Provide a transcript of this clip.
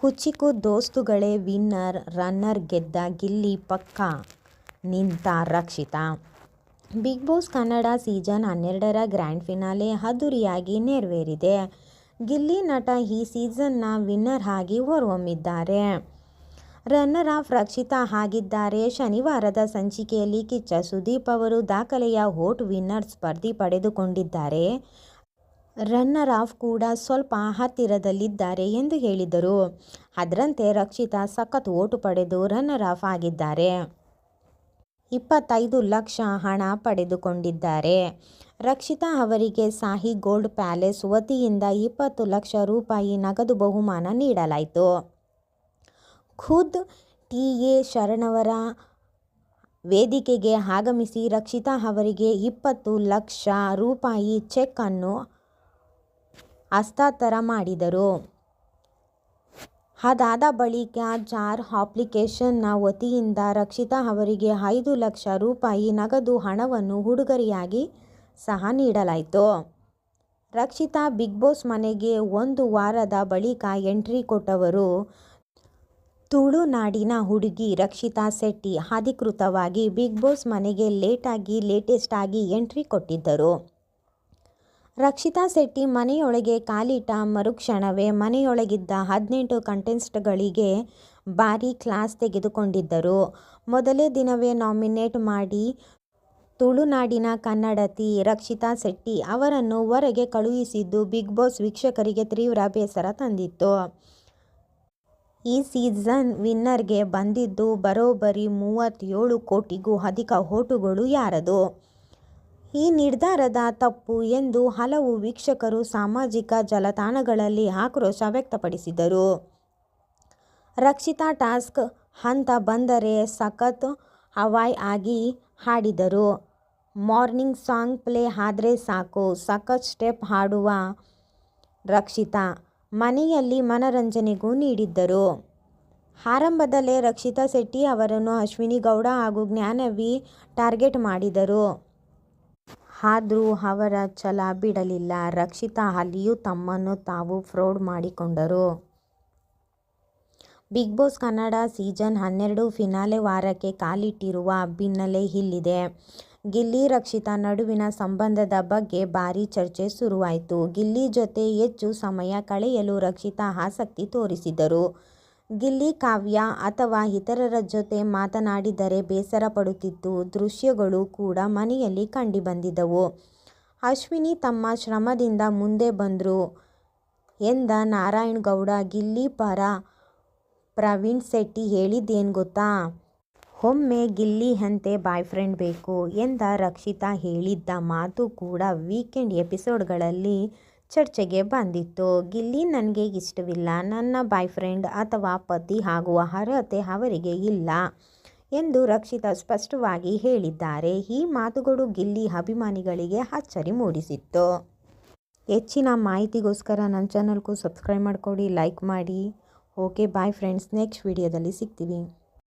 ಕುಚಿಕು ದೋಸ್ತುಗಳೇ winner, runner ಗೆದ್ದ ಗಿಲ್ಲಿ ಪಕ್ಕ, ನಿಂತ Rakshita. Bigg Boss Kannada season ಹನ್ನೆರಡರ ಗ್ರ್ಯಾಂಡ್ ಫಿನಾಲೆ ಅದ್ದೂರಿಯಾಗಿ ನೆರವೇರಿದೆ. ಗಿಲ್ಲಿ ನಟ ಈ ಸೀಸನ್ನ ವಿನ್ನರ್ ಆಗಿ ಹೊರಹೊಮ್ಮಿದ್ದಾರೆ. ರನ್ನರ್ ಆಫ್ ರಕ್ಷಿತಾ ಆಗಿದ್ದಾರೆ. ಶನಿವಾರದ ಸಂಚಿಕೆಯಲ್ಲಿ ಕಿಚ್ಚ ಸುದೀಪ್ ಅವರು ದಾಖಲೆಯ ವೋಟ್ ವಿನ್ನರ್ ಸ್ಪರ್ಧಿ ಪಡೆದುಕೊಂಡಿದ್ದಾರೆ. ರನ್ನರ್ ಆಫ್ ಕೂಡ ಸ್ವಲ್ಪ ಹತ್ತಿರದಲ್ಲಿದ್ದಾರೆ ಎಂದು ಹೇಳಿದರು. ಅದರಂತೆ ರಕ್ಷಿತಾ ಸಖತ್ ಓಟು ಪಡೆದು ರನ್ನರ್ ಆಫ್ ಆಗಿದ್ದಾರೆ. ಇಪ್ಪತ್ತೈದು ಲಕ್ಷ ಹಣ ಪಡೆದುಕೊಂಡಿದ್ದಾರೆ. ರಕ್ಷಿತಾ ಅವರಿಗೆ ಸಾಹಿ ಗೋಲ್ಡ್ ಪ್ಯಾಲೇಸ್ ವತಿಯಿಂದ ಇಪ್ಪತ್ತು ಲಕ್ಷ ರೂಪಾಯಿ ನಗದು ಬಹುಮಾನ ನೀಡಲಾಯಿತು. ಖುದ್ ಟಿ ಎ ಶರಣವರ ವೇದಿಕೆಗೆ ಆಗಮಿಸಿ ರಕ್ಷಿತಾ ಅವರಿಗೆ ಇಪ್ಪತ್ತು ಲಕ್ಷ ರೂಪಾಯಿ ಚೆಕ್ ಅನ್ನು ಹಸ್ತಾಂತರ ಮಾಡಿದರು. ಅದಾದ ಬಳಿಕ ಜಾರ್ ಅಪ್ಲಿಕೇಶನ್ನ ವತಿಯಿಂದ ರಕ್ಷಿತಾ ಅವರಿಗೆ ಐದು ಲಕ್ಷ ರೂಪಾಯಿ ನಗದು ಹಣವನ್ನು ಉಡುಗೊರೆಯಾಗಿ ಸಹ ನೀಡಲಾಯಿತು. ರಕ್ಷಿತಾ ಬಿಗ್ ಬಾಸ್ ಮನೆಗೆ ಒಂದು ವಾರದ ಬಳಿಕ ಎಂಟ್ರಿ ಕೊಟ್ಟವರು ತುಳುನಾಡಿನ ಹುಡುಗಿ ರಕ್ಷಿತಾ ಶೆಟ್ಟಿ. ಅಧಿಕೃತವಾಗಿ ಬಿಗ್ ಬಾಸ್ ಮನೆಗೆ ಲೇಟಾಗಿ ಲೇಟೆಸ್ಟ್ ಆಗಿ ಎಂಟ್ರಿ ಕೊಟ್ಟಿದ್ದರು. ರಕ್ಷಿತಾ ಶೆಟ್ಟಿ ಮನೆಯೊಳಗೆ ಕಾಲಿಟ್ಟ ಮರುಕ್ಷಣವೇ ಮನೆಯೊಳಗಿದ್ದ ಹದಿನೆಂಟು ಕಂಟೆಸ್ಟ್ಗಳಿಗೆ ಭಾರೀ ಕ್ಲಾಸ್ ತೆಗೆದುಕೊಂಡಿದ್ದರು. ಮೊದಲೇ ದಿನವೇ ನಾಮಿನೇಟ್ ಮಾಡಿ ತುಳುನಾಡಿನ ಕನ್ನಡತಿ ರಕ್ಷಿತಾ ಶೆಟ್ಟಿ ಅವರನ್ನು ಹೊರಗೆ ಕಳುಹಿಸಿದ್ದು ಬಿಗ್ ಬಾಸ್ ವೀಕ್ಷಕರಿಗೆ ತೀವ್ರ ಬೇಸರ ತಂದಿತ್ತು. ಈ ಸೀಸನ್ ವಿನ್ನರ್ಗೆ ಬಂದಿದ್ದು ಬರೋಬ್ಬರಿ ಮೂವತ್ತೇಳು ಕೋಟಿಗೂ ಅಧಿಕ ಓಟುಗಳು ಯಾರದು? ಈ ನಿರ್ಧಾರದ ತಪ್ಪು ಎಂದು ಹಲವು ವೀಕ್ಷಕರು ಸಾಮಾಜಿಕ ಜಾಲತಾಣಗಳಲ್ಲಿ ಆಕ್ರೋಶ ವ್ಯಕ್ತಪಡಿಸಿದರು. ರಕ್ಷಿತಾ ಟಾಸ್ಕ್ ಹಂತ ಬಂದರೆ ಸಖತ್ ಹವಾಯ್ ಆಗಿ ಹಾಡಿದರು. ಮಾರ್ನಿಂಗ್ ಸಾಂಗ್ ಪ್ಲೇ ಆದರೆ ಸಾಕು, ಸಖತ್ ಸ್ಟೆಪ್ ಹಾಡುವ ರಕ್ಷಿತಾ ಮನೆಯಲ್ಲಿ ಮನರಂಜನೆಗೂ ನೀಡಿದ್ದರು. ಆರಂಭದಲ್ಲೇ ರಕ್ಷಿತಾ ಶೆಟ್ಟಿ ಅವರನ್ನು ಅಶ್ವಿನಿ ಗೌಡ ಹಾಗೂ ಜ್ಞಾನವಿ ಟಾರ್ಗೆಟ್ ಮಾಡಿದರು. ಆದರೂ ಅವರ ಛಲ ಬಿಡಲಿಲ್ಲ. ರಕ್ಷಿತಾ ಅಲ್ಲಿಯೂ ತಮ್ಮನ್ನು ತಾವು ಫ್ರೌಡ್ ಮಾಡಿಕೊಂಡರು. ಬಿಗ್ ಬಾಸ್ ಕನ್ನಡ ಸೀಸನ್ ಹನ್ನೆರಡು ಫಿನಾಲೆ ವಾರಕ್ಕೆ ಕಾಲಿಟ್ಟಿರುವ ಬೆನ್ನಲ್ಲೇ ಇಲ್ಲಿದೆ. ಗಿಲ್ಲಿ, ರಕ್ಷಿತಾ ನಡುವಿನ ಸಂಬಂಧದ ಬಗ್ಗೆ ಭಾರೀ ಚರ್ಚೆ ಶುರುವಾಯಿತು. ಗಿಲ್ಲಿ ಜೊತೆ ಹೆಚ್ಚು ಸಮಯ ಕಳೆಯಲು ರಕ್ಷಿತಾ ಆಸಕ್ತಿ ತೋರಿಸಿದರು. ಗಿಲ್ಲಿ, ಕಾವ್ಯ ಅಥವಾ ಇತರರ ಜೊತೆ ಮಾತನಾಡಿದರೆ ಬೇಸರ ಪಡುತ್ತಿದ್ದ ದೃಶ್ಯಗಳು ಕೂಡ ಮನೆಯಲ್ಲಿ ಕಂಡುಬಂದಿದ್ದವು ಅಶ್ವಿನಿ ತಮ್ಮ ಶ್ರಮದಿಂದ ಮುಂದೆ ಬಂದರು ಎಂದ ನಾರಾಯಣ್ ಗೌಡ ಗಿಲ್ಲಿ ಪರ ಪ್ರವೀಣ್ ಶೆಟ್ಟಿ ಹೇಳಿದ್ದೇನು ಗೊತ್ತಾ? ಒಮ್ಮೆ ಗಿಲ್ಲಿ ಅಂತೆ ಬಾಯ್ಫ್ರೆಂಡ್ ಬೇಕು ಎಂದ ರಕ್ಷಿತಾ ಹೇಳಿದ್ದ ಮಾತು ಕೂಡ ವೀಕೆಂಡ್ ಎಪಿಸೋಡ್ಗಳಲ್ಲಿ ಚರ್ಚೆಗೆ ಬಂದಿತ್ತು. ಗಿಲ್ಲಿ, ನನಗೆ ಇಷ್ಟವಿಲ್ಲ. ನನ್ನ ಬಾಯ್ ಫ್ರೆಂಡ್ ಅಥವಾ ಪತಿ ಆಗುವ ಅರ್ಹತೆ ಅವರಿಗೆ ಇಲ್ಲ ಎಂದು ರಕ್ಷಿತಾ ಸ್ಪಷ್ಟವಾಗಿ ಹೇಳಿದ್ದಾರೆ. ಈ ಮಾತುಗಳು ಗಿಲ್ಲಿ ಅಭಿಮಾನಿಗಳಿಗೆ ಅಚ್ಚರಿ ಮೂಡಿಸಿತ್ತು. ಹೆಚ್ಚಿನ ಮಾಹಿತಿಗೋಸ್ಕರ ನನ್ನ ಚಾನಲ್ಗೂ ಸಬ್ಸ್ಕ್ರೈಬ್ ಮಾಡಿಕೊಡಿ, ಲೈಕ್ ಮಾಡಿ. Okay, bye friends. ನೆಕ್ಸ್ಟ್ ವಿಡಿಯೋದಲ್ಲಿ ಸಿಗ್ತೀವಿ.